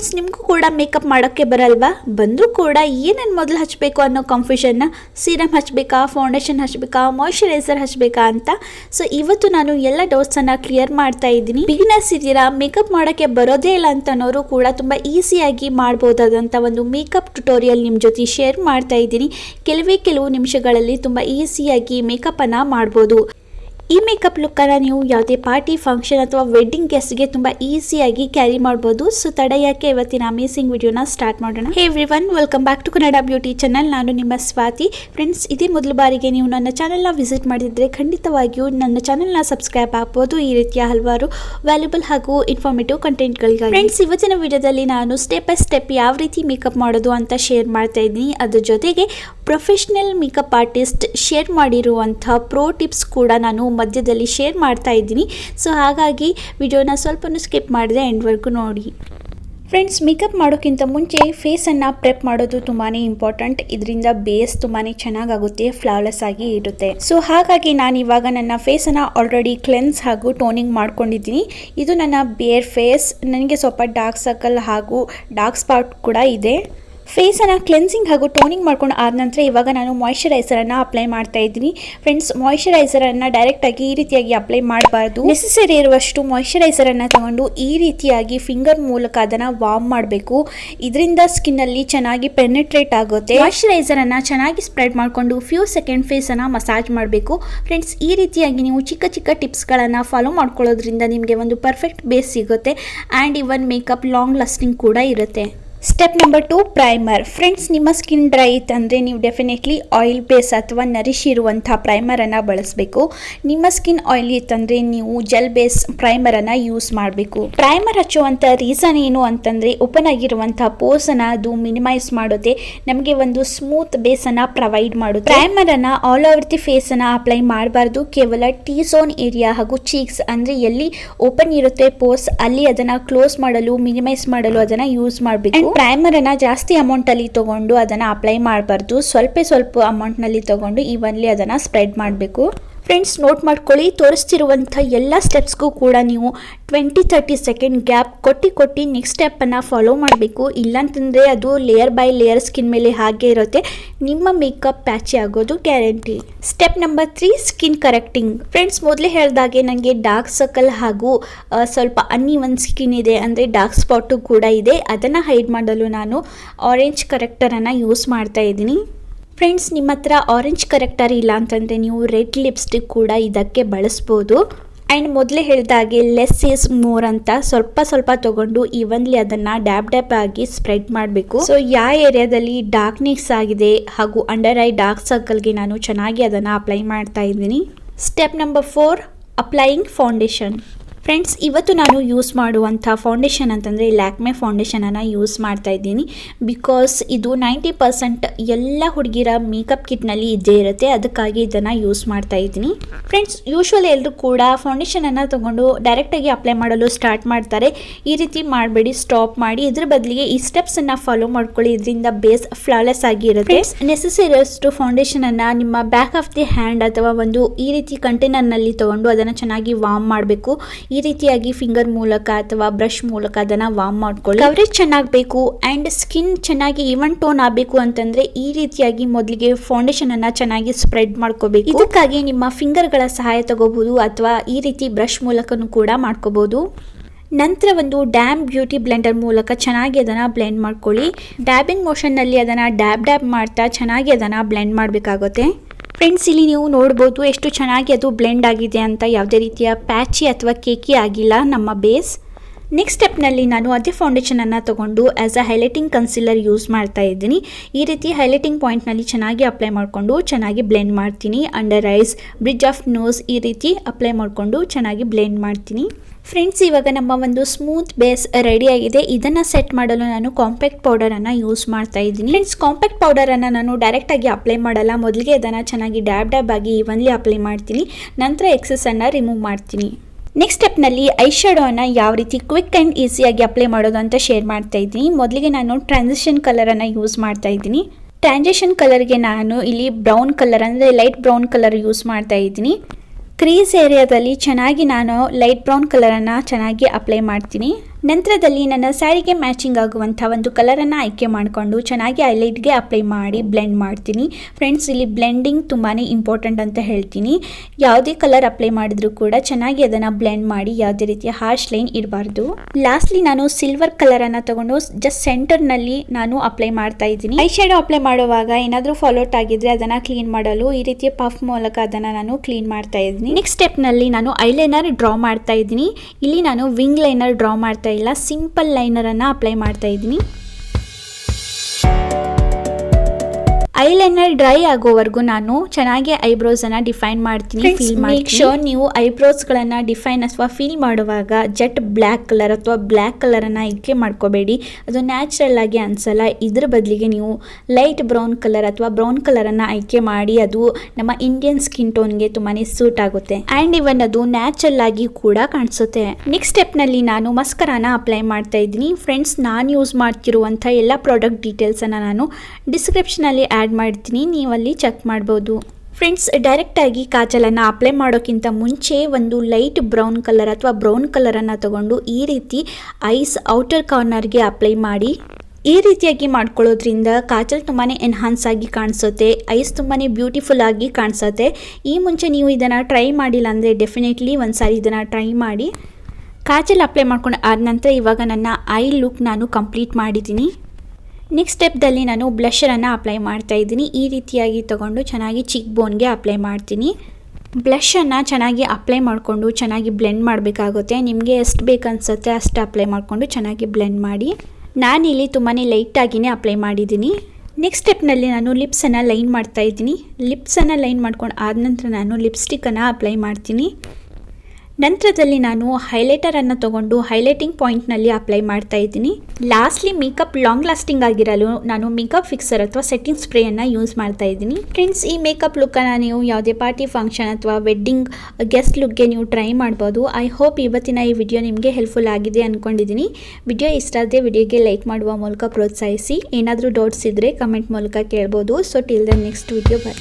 Friends ನಿಮಗೂ ಕೂಡ makeup ಮಾಡೋಕ್ಕೆ ಬರಲ್ವಾ? ಬಂದರೂ ಕೂಡ ಏನೇನು ಮೊದಲು ಹಚ್ಚಬೇಕು ಅನ್ನೋ ಕನ್ಫ್ಯೂಷನ್ನ ಸೀರಮ್ ಹಚ್ಚಬೇಕಾ ಫೌಂಡೇಶನ್ ಹಚ್ಚಬೇಕಾ ಮಾಯ್ಶ್ಚರೈಸರ್ ಹಚ್ಚಬೇಕಾ ಅಂತ? ಸೊ ಇವತ್ತು ನಾನು ಎಲ್ಲ ಡೌಟ್ಸನ್ನು ಕ್ಲಿಯರ್ ಮಾಡ್ತಾ ಇದ್ದೀನಿ. ಬಿಗಿನರ್ಸ್ ಇದ್ದೀರಾ ಮೇಕಪ್ ಮಾಡೋಕ್ಕೆ ಬರೋದೇ ಇಲ್ಲ ಅಂತನೋರು ಕೂಡ ತುಂಬ ಈಸಿಯಾಗಿ ಮಾಡ್ಬೋದಾದಂಥ ಒಂದು ಮೇಕಪ್ ಟ್ಯುಟೋರಿಯಲ್ ನಿಮ್ಮ ಜೊತೆ ಶೇರ್ ಮಾಡ್ತಾ ಇದ್ದೀನಿ. ಕೆಲವೇ ಕೆಲವು ನಿಮಿಷಗಳಲ್ಲಿ ತುಂಬ ಈಸಿಯಾಗಿ ಮೇಕಪ್ಪನ್ನು ಮಾಡ್ಬೋದು. ಈ ಮೇಕಪ್ ಲುಕ್ಕನ್ನು ನೀವು ಯಾವುದೇ ಪಾರ್ಟಿ ಫಂಕ್ಷನ್ ಅಥವಾ ವೆಡ್ಡಿಂಗ್ ಗೆಸ್ಟ್ಗೆ ತುಂಬ ಈಸಿಯಾಗಿ ಕ್ಯಾರಿ ಮಾಡ್ಬೋದು. ಸೊ ತಡ ಯಾಕೆ ಇವತ್ತಿನ ಅಮೇಸಿಂಗ್ ವಿಡಿಯೋನ ಸ್ಟಾರ್ಟ್ ಮಾಡೋಣ? Hey everyone welcome back to Kannada beauty channel ನಾನು ನಿಮ್ಮ ಸ್ವಾತಿ. ಫ್ರೆಂಡ್ಸ್ ಇದೇ ಮೊದಲ ಬಾರಿಗೆ ನೀವು ನನ್ನ ಚಾನಲ್ನ ವಿಸಿಟ್ ಮಾಡಿದರೆ ಖಂಡಿತವಾಗಿಯೂ ನನ್ನ ಚಾನಲ್ನ ಸಬ್ಸ್ಕ್ರೈಬ್ ಆಗ್ಬೋದು. ಈ ರೀತಿಯ ಹಲವಾರು ವ್ಯಾಲ್ಯೂಬಲ್ ಹಾಗೂ ಇನ್ಫಾರ್ಮೇಟಿವ್ ಕಂಟೆಂಟ್ಗಳಿಗಾಗಿ ಫ್ರೆಂಡ್ಸ್ ಇವತ್ತಿನ ವಿಡಿಯೋದಲ್ಲಿ ನಾನು ಸ್ಟೆಪ್ ಬೈ ಸ್ಟೆಪ್ ಯಾವ ರೀತಿ ಮೇಕಪ್ ಮಾಡೋದು ಅಂತ ಶೇರ್ ಮಾಡ್ತಾ ಇದ್ದೀನಿ. ಅದ್ರ ಜೊತೆಗೆ ಪ್ರೊಫೆಷ್ನಲ್ ಮೇಕಪ್ ಆರ್ಟಿಸ್ಟ್ ಶೇರ್ ಮಾಡಿರುವಂಥ ಪ್ರೋ ಟಿಪ್ಸ್ ಕೂಡ ನಾನು ಮಧ್ಯದಲ್ಲಿ ಶೇರ್ ಮಾಡ್ತಾ ಇದ್ದೀನಿ. ಸೊ ಹಾಗಾಗಿ ವಿಡಿಯೋನ ಸ್ವಲ್ಪ ಸ್ಕಿಪ್ ಮಾಡಿದೆ ಎಂಡ್ವರೆಗೂ ನೋಡಿ. ಫ್ರೆಂಡ್ಸ್ ಮೇಕಪ್ ಮಾಡೋಕ್ಕಿಂತ ಮುಂಚೆ ಫೇಸನ್ನು ಪ್ರೆಪ್ ಮಾಡೋದು ತುಂಬಾ ಇಂಪಾರ್ಟೆಂಟ್ ಇದರಿಂದ ಬೇಸ್ ತುಂಬಾ ಚೆನ್ನಾಗಾಗುತ್ತೆ ಫ್ಲಾವ್ಲೆಸ್ ಆಗಿ ಇರುತ್ತೆ. ಸೊ ಹಾಗಾಗಿ ನಾನು ಇವಾಗ ನನ್ನ ಫೇಸನ್ನು ಆಲ್ರೆಡಿ ಕ್ಲೆನ್ಸ್ ಹಾಗೂ ಟೋನಿಂಗ್ ಮಾಡ್ಕೊಂಡಿದ್ದೀನಿ. ಇದು ನನ್ನ ಬೇರ್ ಫೇಸ್ ನನಗೆ ಸ್ವಲ್ಪ ಡಾರ್ಕ್ ಸರ್ಕಲ್ ಹಾಗೂ ಡಾರ್ಕ್ ಸ್ಪಾಟ್ ಕೂಡ ಇದೆ. ಫೇಸನ್ನು ಕ್ಲೆನ್ಸಿಂಗ್ ಹಾಗೂ ಟೋನಿಂಗ್ ಮಾಡ್ಕೊಂಡು ಆದ ನಂತರ ಇವಾಗ ನಾನು ಮಾಯಿಶ್ಚರೈಸರನ್ನು ಅಪ್ಲೈ ಮಾಡ್ತಾ ಇದ್ದೀನಿ. ಫ್ರೆಂಡ್ಸ್ ಮಾಯಿಶ್ಚರೈಸರನ್ನು ಡೈರೆಕ್ಟಾಗಿ ಈ ರೀತಿಯಾಗಿ ಅಪ್ಲೈ ಮಾಡಬಾರ್ದು. ನೆಸೆಸರಿ ಇರುವಷ್ಟು ಮಾಯಿಶ್ಚರೈಸರನ್ನು ತಗೊಂಡು ಈ ರೀತಿಯಾಗಿ ಫಿಂಗರ್ ಮೂಲಕ ಅದನ್ನು ವಾಮ್ ಮಾಡಬೇಕು. ಇದರಿಂದ ಸ್ಕಿನ್ನಲ್ಲಿ ಚೆನ್ನಾಗಿ ಪೆನೆಟ್ರೇಟ್ ಆಗುತ್ತೆ. ಮಾಯ್ಶ್ಚರೈಸರನ್ನು ಚೆನ್ನಾಗಿ ಸ್ಪ್ರೆಡ್ ಮಾಡಿಕೊಂಡು ಫ್ಯೂ ಸೆಕೆಂಡ್ ಫೇಸನ್ನು ಮಸಾಜ್ ಮಾಡಬೇಕು. ಫ್ರೆಂಡ್ಸ್ ಈ ರೀತಿಯಾಗಿ ನೀವು ಚಿಕ್ಕ ಚಿಕ್ಕ ಟಿಪ್ಸ್ಗಳನ್ನು ಫಾಲೋ ಮಾಡ್ಕೊಳ್ಳೋದ್ರಿಂದ ನಿಮಗೆ ಒಂದು ಪರ್ಫೆಕ್ಟ್ ಬೇಸ್ ಸಿಗುತ್ತೆ. And even makeup long lasting ಕೂಡ ಇರುತ್ತೆ. Step number two primer friends ನಿಮ್ಮ ಸ್ಕಿನ್ ಡ್ರೈ ಇತ್ತಂದರೆ ನೀವು ಡೆಫಿನೆಟ್ಲಿ ಆಯಿಲ್ ಬೇಸ್ ಅಥವಾ ನರಿಶ್ ಇರುವಂಥ ಪ್ರೈಮರನ್ನು ಬಳಸಬೇಕು. ನಿಮ್ಮ ಸ್ಕಿನ್ ಆಯಿಲ್ ಇತ್ತಂದರೆ ನೀವು ಜೆಲ್ ಬೇಸ್ ಪ್ರೈಮರನ್ನು ಯೂಸ್ ಮಾಡಬೇಕು. ಪ್ರೈಮರ್ ಹಚ್ಚುವಂಥ ರೀಸನ್ ಏನು ಅಂತಂದರೆ ಓಪನ್ ಆಗಿರುವಂಥ ಪೋಸನ್ನು ಅದು ಮಿನಿಮೈಸ್ ಮಾಡುತ್ತೆ. ನಮಗೆ ಒಂದು ಸ್ಮೂತ್ ಬೇಸನ್ನು ಪ್ರೊವೈಡ್ ಮಾಡುತ್ತೆ. ಪ್ರೈಮರನ್ನು ಆಲ್ ಓವರ್ ದಿ ಫೇಸನ್ನು ಅಪ್ಲೈ ಮಾಡಬಾರ್ದು. ಕೇವಲ ಟೀ ಝೋನ್ ಏರಿಯಾ ಹಾಗೂ ಚೀಕ್ಸ್ ಅಂದರೆ ಎಲ್ಲಿ ಓಪನ್ ಇರುತ್ತೆ ಪೋಸ್ ಅಲ್ಲಿ ಅದನ್ನು ಕ್ಲೋಸ್ ಮಾಡಲು ಮಿನಿಮೈಸ್ ಮಾಡಲು ಅದನ್ನು ಯೂಸ್ ಮಾಡಬೇಕು. ಪ್ರೈಮರ್ ಅನ್ನ ಜಾಸ್ತಿ ಅಮೌಂಟ್ ಅಲ್ಲಿ ತಗೊಂಡು ಅದನ್ನ ಅಪ್ಲೈ ಮಾಡಬಾರ್ದು. ಸ್ವಲ್ಪ ಸ್ವಲ್ಪ ಅಮೌಂಟ್ನಲ್ಲಿ ತಗೊಂಡು ಈವನ್ಲಿ ಅದನ್ನ ಸ್ಪ್ರೆಡ್ ಮಾಡಬೇಕು. ಫ್ರೆಂಡ್ಸ್ ನೋಟ್ ಮಾಡ್ಕೊಳ್ಳಿ, ತೋರಿಸ್ತಿರುವಂಥ ಎಲ್ಲ ಸ್ಟೆಪ್ಸ್ಗೂ ಕೂಡ ನೀವು ಟ್ವೆಂಟಿ ತರ್ಟಿ ಸೆಕೆಂಡ್ ಗ್ಯಾಪ್ ಕೊಟ್ಟು ಕೊಟ್ಟು ನೆಕ್ಸ್ಟ್ ಸ್ಟೆಪ್ಪನ್ನು ಫಾಲೋ ಮಾಡಬೇಕು. ಇಲ್ಲಾಂತಂದರೆ ಅದು ಲೇಯರ್ ಬೈ ಲೇಯರ್ ಸ್ಕಿನ್ ಮೇಲೆ ಹಾಗೆ ಇರುತ್ತೆ. ನಿಮ್ಮ ಮೇಕಪ್ ಪ್ಯಾಚಿ ಆಗೋದು guarantee step number three skin correcting friends ಮೊದಲೇ ಹೇಳಿದಾಗೆ ನನಗೆ ಡಾರ್ಕ್ ಸರ್ಕಲ್ ಹಾಗೂ ಸ್ವಲ್ಪ ಅನ್ನಿ ಒನ್ ಸ್ಕಿನ್ ಇದೆ, ಅಂದರೆ ಡಾರ್ಕ್ ಸ್ಪಾಟು ಕೂಡ ಇದೆ. ಅದನ್ನು ಹೈಡ್ ಮಾಡಲು ನಾನು ಆರೆಂಜ್ ಕರೆಕ್ಟರನ್ನು ಯೂಸ್ ಮಾಡ್ತಾ ಇದ್ದೀನಿ. ಫ್ರೆಂಡ್ಸ್, ನಿಮ್ಮ ಹತ್ರ ಆರೆಂಜ್ ಕರೆಕ್ಟರ್ ಇಲ್ಲ ಅಂತಂದರೆ ನೀವು ರೆಡ್ ಲಿಪ್ಸ್ಟಿಕ್ ಕೂಡ ಇದಕ್ಕೆ ಬಳಸ್ಬೋದು. ಆ್ಯಂಡ್ ಮೊದಲೇ ಹೇಳಿದಾಗೆ ಲೆಸ್ ಈಸ್ ಮೋರ್ ಅಂತ ಸ್ವಲ್ಪ ಸ್ವಲ್ಪ ತಗೊಂಡು ಈವನ್ಲಿ ಅದನ್ನು ಡ್ಯಾಬ್ ಡ್ಯಾಬ್ ಆಗಿ ಸ್ಪ್ರೆಡ್ ಮಾಡಬೇಕು. ಸೊ ಯಾವ ಏರಿಯಾದಲ್ಲಿ ಡಾರ್ಕ್ನೆಸ್ ಆಗಿದೆ ಹಾಗೂ ಅಂಡರ್ ಐ ಡಾರ್ಕ್ ಸರ್ಕಲ್ಗೆ ನಾನು ಚೆನ್ನಾಗಿ ಅದನ್ನು ಅಪ್ಲೈ ಮಾಡ್ತಾ ಇದ್ದೀನಿ. Step number four applying foundation friends ಇವತ್ತು ನಾನು ಯೂಸ್ ಮಾಡುವಂಥ ಫೌಂಡೇಶನ್ ಅಂತಂದರೆ ಲ್ಯಾಕ್ಮೆ ಫೌಂಡೇಶನನ್ನು ಯೂಸ್ ಮಾಡ್ತಾ ಇದ್ದೀನಿ. ಬಿಕಾಸ್ ಇದು ನೈಂಟಿ ಪರ್ಸೆಂಟ್ ಎಲ್ಲ ಹುಡುಗಿರ ಮೇಕಪ್ ಕಿಟ್ನಲ್ಲಿ ಇದ್ದೇ ಇರುತ್ತೆ. ಅದಕ್ಕಾಗಿ ಇದನ್ನು ಯೂಸ್ ಮಾಡ್ತಾ ಇದ್ದೀನಿ. ಫ್ರೆಂಡ್ಸ್ ಯೂಶ್ವಲಿ ಎಲ್ಲರೂ ಕೂಡ ಫೌಂಡೇಶನನ್ನು ತೊಗೊಂಡು ಡೈರೆಕ್ಟಾಗಿ ಅಪ್ಲೈ ಮಾಡಲು ಸ್ಟಾರ್ಟ್ ಮಾಡ್ತಾರೆ. ಈ ರೀತಿ ಮಾಡಬೇಡಿ ಸ್ಟಾಪ್ ಮಾಡಿ. ಇದ್ರ ಬದಲಿಗೆ ಈ ಸ್ಟೆಪ್ಸನ್ನು ಫಾಲೋ ಮಾಡ್ಕೊಳ್ಳಿ. ಇದರಿಂದ ಬೇಸ್ ಫ್ಲಾಲೆಸ್ ಆಗಿರುತ್ತೆ ನೆಸೆಸರಿ ಅಷ್ಟು ಫೌಂಡೇಶನನ್ನು ನಿಮ್ಮ ಬ್ಯಾಕ್ ಆಫ್ ದಿ ಹ್ಯಾಂಡ್ ಅಥವಾ ಒಂದು ಈ ರೀತಿ ಕಂಟೈನರ್ನಲ್ಲಿ ತೊಗೊಂಡು ಅದನ್ನು ಚೆನ್ನಾಗಿ ವಾಮ್ ಮಾಡಬೇಕು. ಈ ರೀತಿಯಾಗಿ ಫಿಂಗರ್ ಮೂಲಕ ಅಥವಾ ಬ್ರಷ್ ಮೂಲಕ ಅದನ್ನ ವಾಮ್ ಮಾಡ್ಕೊಳ್ಳಿ. ಕವರೇಜ್ ಚೆನ್ನಾಗಬೇಕು ಅಂಡ್ ಸ್ಕಿನ್ ಚೆನ್ನಾಗಿ ಈವನ್ ಟೋನ್ ಆಗಬೇಕು ಅಂತಂದ್ರೆ ಈ ರೀತಿಯಾಗಿ ಮೊದಲಿಗೆ ಫೌಂಡೇಶನ್ ಅನ್ನ ಚೆನ್ನಾಗಿ ಸ್ಪ್ರೆಡ್ ಮಾಡ್ಕೋಬೇಕು. ಇದಕ್ಕಾಗಿ ನಿಮ್ಮ ಫಿಂಗರ್ಗಳ ಸಹಾಯ ತಗೋಬಹುದು ಅಥವಾ ಈ ರೀತಿ ಬ್ರಷ್ ಮೂಲಕನೂ ಕೂಡ ಮಾಡ್ಕೋಬಹುದು ನಂತರ ಒಂದು ಡ್ಯಾಮ್ ಬ್ಯೂಟಿ ಬ್ಲೆಂಡರ್ ಮೂಲಕ ಚೆನ್ನಾಗಿ ಅದನ್ನು ಬ್ಲೆಂಡ್ ಮಾಡ್ಕೊಳ್ಳಿ. ಡ್ಯಾಬಿಂಗ್ ಮೋಷನ್ನಲ್ಲಿ ಅದನ್ನು ಡ್ಯಾಬ್ ಡ್ಯಾಬ್ ಮಾಡ್ತಾ ಚೆನ್ನಾಗಿ ಅದನ್ನು ಬ್ಲೆಂಡ್ ಮಾಡಬೇಕಾಗುತ್ತೆ. ಫ್ರೆಂಡ್ಸ್ ಇಲ್ಲಿ ನೀವು ನೋಡ್ಬೋದು ಎಷ್ಟು ಚೆನ್ನಾಗಿ ಅದು ಬ್ಲೆಂಡ್ ಆಗಿದೆ ಅಂತ, ಯಾವುದೇ ರೀತಿಯ ಪ್ಯಾಚಿ ಅಥವಾ ಕೇಕಿ ಆಗಿಲ್ಲ ನಮ್ಮ ಬೇಸ್ ನೆಕ್ಸ್ಟ್ ಸ್ಟೆಪ್ನಲ್ಲಿ ನಾನು ಅದೇ ಫೌಂಡೇಶನನ್ನು ತೊಗೊಂಡು ಆ್ಯಸ್ ಅ ಹೈಲೈಟಿಂಗ್ ಕನ್ಸಿಲರ್ ಯೂಸ್ ಮಾಡ್ತಾ ಇದ್ದೀನಿ. ಈ ರೀತಿ ಹೈಲೈಟಿಂಗ್ ಪಾಯಿಂಟ್ನಲ್ಲಿ ಚೆನ್ನಾಗಿ ಅಪ್ಲೈ ಮಾಡಿಕೊಂಡು ಚೆನ್ನಾಗಿ ಬ್ಲೆಂಡ್ ಮಾಡ್ತೀನಿ. Under eyes bridge of nose ಈ ರೀತಿ ಅಪ್ಲೈ ಮಾಡಿಕೊಂಡು ಚೆನ್ನಾಗಿ ಬ್ಲೆಂಡ್ ಮಾಡ್ತೀನಿ. ಫ್ರೆಂಡ್ಸ್ ಇವಾಗ ನಮ್ಮ ಒಂದು ಸ್ಮೂತ್ ಬೇಸ್ ರೆಡಿ ಆಗಿದೆ. ಇದನ್ನು ಸೆಟ್ ಮಾಡಲು ನಾನು ಕಾಂಪ್ಯಾಕ್ಟ್ ಪೌಡರನ್ನು ಯೂಸ್ ಮಾಡ್ತಾ ಇದ್ದೀನಿ. ಫ್ರೆಂಡ್ಸ್ ಕಾಂಪ್ಯಾಕ್ಟ್ ಪೌಡರನ್ನು ನಾನು ಡೈರೆಕ್ಟಾಗಿ ಅಪ್ಲೈ ಮಾಡಲ್ಲ. ಮೊದಲಿಗೆ ಅದನ್ನು ಚೆನ್ನಾಗಿ ಡ್ಯಾಬ್ ಡ್ಯಾಬ್ ಆಗಿ ಇವನ್ಲಿ ಅಪ್ಲೈ ಮಾಡ್ತೀನಿ. ನಂತರ ಎಕ್ಸಸನ್ನು ರಿಮೂವ್ ಮಾಡ್ತೀನಿ. ನೆಕ್ಸ್ಟ್ ಸ್ಟೆಪ್ನಲ್ಲಿ ಐ ಶ್ಯಾಡೋನ ಯಾವ ರೀತಿ ಕ್ವಿಕ್ ಆ್ಯಂಡ್ ಈಸಿಯಾಗಿ ಅಪ್ಲೈ ಮಾಡೋದು ಅಂತ ಶೇರ್ ಮಾಡ್ತಾ ಇದ್ದೀನಿ. ಮೊದಲಿಗೆ ನಾನು ಟ್ರಾನ್ಸಿಷನ್ ಕಲರನ್ನು ಯೂಸ್ ಮಾಡ್ತಾ ಇದ್ದೀನಿ. ಟ್ರಾನ್ಸಿಷನ್ ಕಲರ್ಗೆ ನಾನು ಇಲ್ಲಿ ಬ್ರೌನ್ ಕಲರ್ ಅಂದರೆ ಲೈಟ್ ಬ್ರೌನ್ ಕಲರ್ ಯೂಸ್ ಮಾಡ್ತಾ ಇದ್ದೀನಿ. ಕ್ರೀಸ್ ಏರಿಯಾದಲ್ಲಿ ಚೆನ್ನಾಗಿ ನಾನು ಲೈಟ್ ಬ್ರೌನ್ ಕಲರನ್ನು ಚೆನ್ನಾಗಿ ಅಪ್ಲೈ ಮಾಡ್ತೀನಿ. ನಂತರದಲ್ಲಿ ನನ್ನ ಸ್ಯಾರಿಗೆ ಮ್ಯಾಚಿಂಗ್ ಆಗುವಂಥ ಒಂದು ಕಲರನ್ನು ಆಯ್ಕೆ ಮಾಡಿಕೊಂಡು ಚೆನ್ನಾಗಿ ಐಲೈಟ್ಗೆ ಅಪ್ಲೈ ಮಾಡಿ ಬ್ಲೆಂಡ್ ಮಾಡ್ತೀನಿ. ಫ್ರೆಂಡ್ಸ್, ಇಲ್ಲಿ ಬ್ಲೆಂಡಿಂಗ್ ತುಂಬಾ ಇಂಪಾರ್ಟೆಂಟ್ ಅಂತ ಹೇಳ್ತೀನಿ. ಯಾವುದೇ ಕಲರ್ ಅಪ್ಲೈ ಮಾಡಿದ್ರು ಕೂಡ ಚೆನ್ನಾಗಿ ಅದನ್ನು ಬ್ಲೆಂಡ್ ಮಾಡಿ ಯಾವುದೇ ರೀತಿಯ ಹಾರ್ಶ್ ಲೈನ್ ಇರಬಾರ್ದು. ಲಾಸ್ಟ್ಲಿ ನಾನು ಸಿಲ್ವರ್ ಕಲರನ್ನು ತಗೊಂಡು ಜಸ್ಟ್ ಸೆಂಟರ್ನಲ್ಲಿ ನಾನು ಅಪ್ಲೈ ಮಾಡ್ತಾ ಇದ್ದೀನಿ. ಐ ಶೇಡೋ ಅಪ್ಲೈ ಮಾಡುವಾಗ ಏನಾದರೂ ಫಾಲೋಟ್ ಆಗಿದ್ರೆ ಅದನ್ನು ಕ್ಲೀನ್ ಮಾಡಲು ಈ ರೀತಿಯ ಪಫ್ ಮೂಲಕ ಅದನ್ನು ನಾನು ಕ್ಲೀನ್ ಮಾಡ್ತಾ ಇದ್ದೀನಿ. ನೆಕ್ಸ್ಟ್ ಸ್ಟೆಪ್ನಲ್ಲಿ ನಾನು ಐಲೈನರ್ ಡ್ರಾ ಮಾಡ್ತಾ ಇದ್ದೀನಿ. ಇಲ್ಲಿ ನಾನು ವಿಂಗ್ ಲೈನರ್ ಡ್ರಾ ಮಾಡ್ತಾ ಇಲ್ಲ ಸಿಂಪಲ್ ಲೈನರನ್ನು ಅಪ್ಲೈ ಮಾಡ್ತಾ ಇದ್ದೀನಿ. ಐಲೈನರ್ ಡ್ರೈ ಆಗೋವರೆಗೂ ನಾನು ಚೆನ್ನಾಗಿ ಐಬ್ರೋಸನ್ನು ಡಿಫೈನ್ ಮಾಡ್ತೀನಿ ಫೀಲ್ ಮಾಡಿ ಶೋರ್ ನೀವು ಐಬ್ರೋಸ್ಗಳನ್ನು ಡಿಫೈನ್ ಅಥವಾ ಫೀಲ್ ಮಾಡುವಾಗ ಜೆಟ್ ಬ್ಲ್ಯಾಕ್ ಕಲರ್ ಅಥವಾ ಬ್ಲ್ಯಾಕ್ ಅನ್ನ ಇಕ್ಕೆ ಮಾಡ್ಕೋಬೇಡಿ. ಅದು ನ್ಯಾಚುರಲ್ ಆಗಿ ಅನ್ಸಲ್ಲ. ಇದ್ರ ಬದಲಿಗೆ ನೀವು ಲೈಟ್ ಬ್ರೌನ್ ಕಲರ್ ಅಥವಾ ಬ್ರೌನ್ ಕಲರನ್ನು ಆಯ್ಕೆ ಮಾಡಿ ಅದು ನಮ್ಮ ಇಂಡಿಯನ್ ಸ್ಕಿನ್ ಟೋನ್ಗೆ ತುಂಬಾನೇ ಸೂಟ್ ಆಗುತ್ತೆ. ಅಂಡ್ ಇವನ್ ಅದು ನ್ಯಾಚುರಲ್ ಆಗಿ ಕೂಡ ಕಾಣಿಸುತ್ತೆ. ನೆಕ್ಸ್ಟ್ ಸ್ಟೆಪ್ನಲ್ಲಿ ನಾನು ಮಸ್ಕರಾನ ಅಪ್ಲೈ ಮಾಡ್ತಾ ಇದ್ದೀನಿ. ಫ್ರೆಂಡ್ಸ್ ನಾನು ಯೂಸ್ ಮಾಡ್ತಿರುವಂಥ ಎಲ್ಲ ಪ್ರಾಡಕ್ಟ್ ಡೀಟೇಲ್ಸ್ ಅನ್ನ ನಾನು ಡಿಸ್ಕ್ರಿಪ್ಷನಲ್ಲಿ ಆ್ಯಡ್ ಮಾಡ್ತೀನಿ ನೀವಲ್ಲಿ ಚೆಕ್ ಮಾಡ್ಬೋದು. ಫ್ರೆಂಡ್ಸ್ ಡೈರೆಕ್ಟಾಗಿ ಕಾಜಲನ್ನು ಅಪ್ಲೈ ಮಾಡೋಕ್ಕಿಂತ ಮುಂಚೆ ಒಂದು ಲೈಟ್ ಬ್ರೌನ್ ಕಲರ್ ಅಥವಾ ಬ್ರೌನ್ ಕಲರನ್ನು ತಗೊಂಡು ಈ ರೀತಿ ಐಸ್ ಔಟರ್ ಕಾರ್ನರ್ಗೆ ಅಪ್ಲೈ ಮಾಡಿ. ಈ ರೀತಿಯಾಗಿ ಮಾಡ್ಕೊಳ್ಳೋದ್ರಿಂದ ಕಾಜಲ್ ತುಂಬಾ ಎನ್ಹಾನ್ಸ್ ಆಗಿ ಕಾಣಿಸುತ್ತೆ ಐಸ್ ತುಂಬಾ ಬ್ಯೂಟಿಫುಲ್ ಆಗಿ ಕಾಣಿಸುತ್ತೆ. ಈ ಮುಂಚೆ ನೀವು ಇದನ್ನು ಟ್ರೈ ಮಾಡಿಲ್ಲ ಅಂದರೆ ಡೆಫಿನೆಟ್ಲಿ ಒಂದು ಸಾರಿ ಇದನ್ನು ಟ್ರೈ ಮಾಡಿ. ಕಾಜಲ್ ಅಪ್ಲೈ ಮಾಡ್ಕೊಂಡು ಆದ ನಂತರ ಇವಾಗ ನನ್ನ ಐ ಲುಕ್ ನಾನು ಕಂಪ್ಲೀಟ್ ಮಾಡಿದ್ದೀನಿ. ನೆಕ್ಸ್ಟ್ ಸ್ಟೆಪ್ದಲ್ಲಿ ನಾನು ಬ್ಲಷರನ್ನು ಅಪ್ಲೈ ಮಾಡ್ತಾ ಇದ್ದೀನಿ. ಈ ರೀತಿಯಾಗಿ ತಗೊಂಡು ಚೆನ್ನಾಗಿ ಚಿಕ್ ಬೋನ್ಗೆ ಅಪ್ಲೈ ಮಾಡ್ತೀನಿ. ಬ್ಲಷನ್ನು ಚೆನ್ನಾಗಿ ಅಪ್ಲೈ ಮಾಡಿಕೊಂಡು ಚೆನ್ನಾಗಿ ಬ್ಲೆಂಡ್ ಮಾಡಬೇಕಾಗುತ್ತೆ. ನಿಮಗೆ ಎಷ್ಟು ಬೇಕನ್ಸುತ್ತೆ ಅಷ್ಟು ಅಪ್ಲೈ ಮಾಡಿಕೊಂಡು ಚೆನ್ನಾಗಿ ಬ್ಲೆಂಡ್ ಮಾಡಿ. ನಾನಿಲ್ಲಿ ತುಂಬಾ ಲೈಟಾಗಿಯೇ ಅಪ್ಲೈ ಮಾಡಿದ್ದೀನಿ. ನೆಕ್ಸ್ಟ್ ಸ್ಟೆಪ್ನಲ್ಲಿ ನಾನು ಲಿಪ್ಸನ್ನು ಲೈನ್ ಮಾಡ್ತಾ ಇದ್ದೀನಿ. ಲಿಪ್ಸನ್ನು ಲೈನ್ ಮಾಡ್ಕೊಂಡು ಆದ ನಂತರ ನಾನು ಲಿಪ್ಸ್ಟಿಕ್ಕನ್ನು ಅಪ್ಲೈ ಮಾಡ್ತೀನಿ. ನಂತರದಲ್ಲಿ ನಾನು ಹೈಲೈಟರನ್ನು ತಗೊಂಡು ಹೈಲೈಟಿಂಗ್ ಪಾಯಿಂಟ್ನಲ್ಲಿ ಅಪ್ಲೈ ಮಾಡ್ತಾ ಇದ್ದೀನಿ. ಲಾಸ್ಟ್ಲಿ ಮೇಕಪ್ ಲಾಂಗ್ ಲಾಸ್ಟಿಂಗ್ ಆಗಿರಲು ನಾನು ಮೇಕಪ್ ಫಿಕ್ಸರ್ ಅಥವಾ ಸೆಟ್ಟಿಂಗ್ ಸ್ಪ್ರೇಯನ್ನು ಯೂಸ್ ಮಾಡ್ತಾ ಇದ್ದೀನಿ. ಫ್ರೆಂಡ್ಸ್ ಈ ಮೇಕಪ್ ಲುಕ್ಕನ್ನು ನೀವು ಯಾವುದೇ ಪಾರ್ಟಿ ಫಂಕ್ಷನ್ ಅಥವಾ ವೆಡ್ಡಿಂಗ್ ಗೆಸ್ಟ್ ಲುಕ್ಗೆ ನೀವು ಟ್ರೈ ಮಾಡ್ಬೋದು. ಐ ಹೋಪ್ ಇವತ್ತಿನ ಈ ವಿಡಿಯೋ ನಿಮಗೆ ಹೆಲ್ಪ್ಫುಲ್ ಆಗಿದೆ ಅಂದ್ಕೊಂಡಿದ್ದೀನಿ ವಿಡಿಯೋ ಇಷ್ಟ ಆದರೆ ವಿಡಿಯೋಗೆ ಲೈಕ್ ಮಾಡುವ ಮೂಲಕ ಪ್ರೋತ್ಸಾಹಿಸಿ. ಏನಾದರೂ ಡೌಟ್ಸ್ ಇದ್ದರೆ ಕಮೆಂಟ್ ಮೂಲಕ ಕೇಳ್ಬೋದು. So till the next video bye